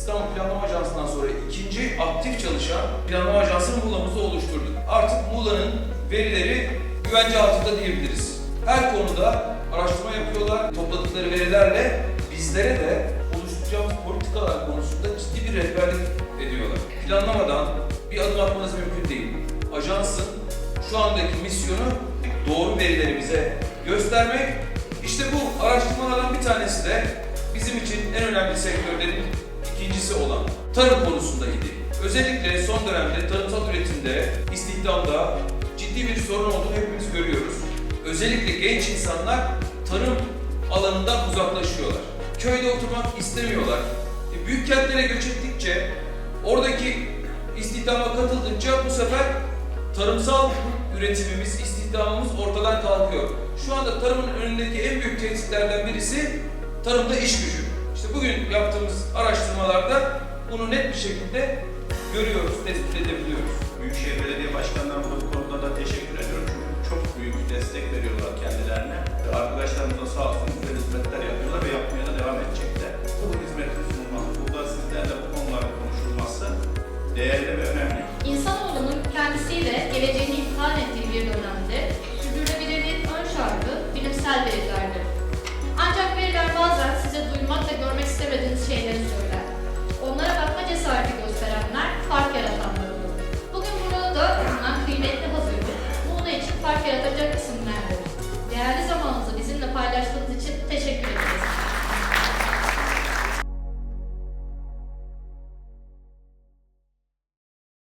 İstanbul Planlama Ajansı'ndan sonra ikinci aktif çalışan planlama ajansını Muğla'mızda oluşturduk. Artık Muğla'nın verileri güvence altında diyebiliriz. Her konuda araştırma yapıyorlar. Topladıkları verilerle bizlere de oluşturacağımız politikalar konusunda ciddi bir rehberlik ediyorlar. Planlamadan bir adım atmanız mümkün değil. Ajansın şu andaki misyonu doğru verileri bize göstermek. İşte bu araştırmalardan bir tanesi de bizim için en önemli sektörlerin ikincisi olan tarım konusundaydı. Özellikle son dönemde tarımsal üretimde, istihdamda ciddi bir sorun olduğunu hepimiz görüyoruz. Özellikle genç insanlar tarım alanından uzaklaşıyorlar. Köyde oturmak istemiyorlar. E, büyük kentlere göç ettikçe, oradaki istihdama katıldıkça bu sefer tarımsal üretimimiz, istihdamımız ortadan kalkıyor. Şu anda tarımın önündeki en büyük tehditlerden birisi tarımda iş gücü. İşte bugün yaptığımız araştırmalarda bunu net bir şekilde görüyoruz, tespit edebiliyoruz. Büyükşehir Belediye Başkanlarına bu konuda da teşekkür ediyorum. Çünkü çok büyük bir destek veriyorlar kendilerine. Arkadaşlarımız da sağ olsun güzel hizmetler yapıyorlar ve yapmaya da devam edecekler. Bu hizmetin sunulması, burada sizlerle bu konularda konuşulması değerli ve önemli. İnsanoğlunun kendisiyle geleceğini ifade ettiği